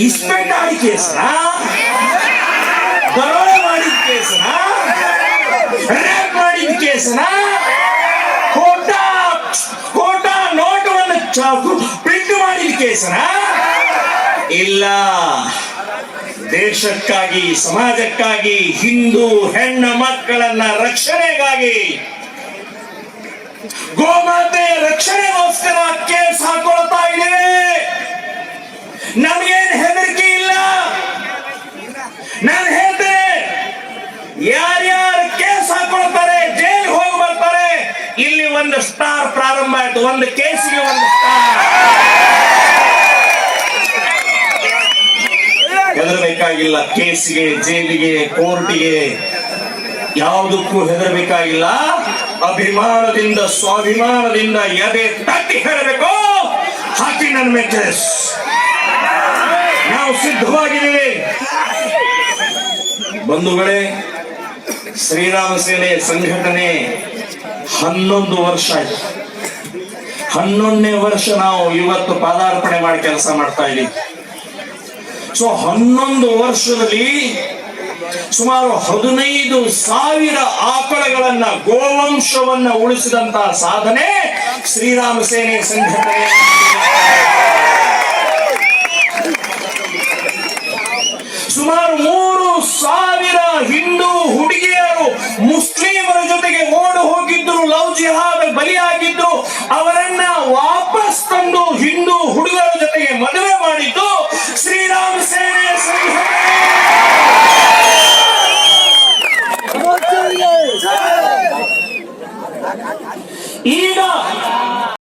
ಇಸ್ಪೆಟ್ ಆಡಿ ಕೇಸ್ನ? ದರೋಡೆ ಮಾಡಿದ ಕೇಸ್ನ? ರೇಪ್ ಮಾಡಿದ ಕೇಸ್ನ? ಕೋಟಾ ಕೋಟಾ ನೋಟವನ್ನು ಪ್ರಿಂಟ್ ಮಾಡಿದ ಕೇಸ್ನ? ಇಲ್ಲ. ದೇಶಕ್ಕಾಗಿ ಸಮಾಜಕ್ಕಾಗಿ ಹಿಂದೂ ಹೆಣ್ಣು ಮಕ್ಕಳನ್ನ ರಕ್ಷಣೆಗಾಗಿ ಗೋಮಾತೆಯ ರಕ್ಷಣೆಗೋಸ್ಕರ ನಾನು ಹೇಳ್ತೇನೆ ಯಾರ್ಯಾರು ಕೇಸ್ ಹಾಕೊಳ್ತಾರೆ ಜೈಲ್ ಹೋಗಿ ಬರ್ತಾರೆ, ಇಲ್ಲಿ ಒಂದು ಸ್ಟಾರ್ ಪ್ರಾರಂಭ ಆಯ್ತು, ಒಂದು ಕೇಸಿಗೆ ಒಂದು ಸ್ಟಾರ್. ಹೆದರಬೇಕಾಗಿಲ್ಲ, ಕೇಸಿಗೆ, ಜೈಲಿಗೆ, ಕೋರ್ಟಿಗೆ, ಯಾವುದಕ್ಕೂ ಹೆದರಬೇಕಾಗಿಲ್ಲ. ಅಭಿಮಾನದಿಂದ, ಸ್ವಾಭಿಮಾನದಿಂದ ಎದೆ ತಟ್ಟಿ ಹೇಳಬೇಕು. ಹಾಕಿ ನನ್ನ ಮೇಲೆ ಕೇಸ್ ನಾವು ಸಿದ್ಧವಾಗಿದ್ದೀವಿ. ಬಂಧುಗಳೇ, ಶ್ರೀರಾಮ ಸೇನೆ ಸಂಘಟನೆ ಹನ್ನೊಂದು ವರ್ಷ ಆಯ್ತು. ಹನ್ನೊಂದನೇ ವರ್ಷ ನಾವು ಇವತ್ತು ಪಾದಾರ್ಪಣೆ ಮಾಡಿ ಕೆಲಸ ಮಾಡ್ತಾ ಇದ್ದೀವಿ. ಸೊ, ಹನ್ನೊಂದು ವರ್ಷದಲ್ಲಿ ಸುಮಾರು ಹದಿನೈದು ಸಾವಿರ ಆಕಳಗಳನ್ನ, ಗೋವಂಶವನ್ನ ಉಳಿಸಿದಂತಹ ಸಾಧನೆ ಶ್ರೀರಾಮ ಸೇನೆ ಸಂಘಟನೆ ಸುಮಾರು ಮೂರು ಸಾವಿರ ಹಿಂದೂ ಹುಡುಗಿಯರು ಮುಸ್ಲಿಮರ ಜೊತೆಗೆ ಓಡು ಹೋಗಿದ್ರು ಲವ್ ಜಿಹಾದ್ ಬಲಿಯಾಗಿದ್ರು ಅವರನ್ನ ವಾಪಸ್ ತಂದು ಹಿಂದೂ ಹುಡುಗರ ಜೊತೆಗೆ ಮದುವೆ ಮಾಡಿದ್ದು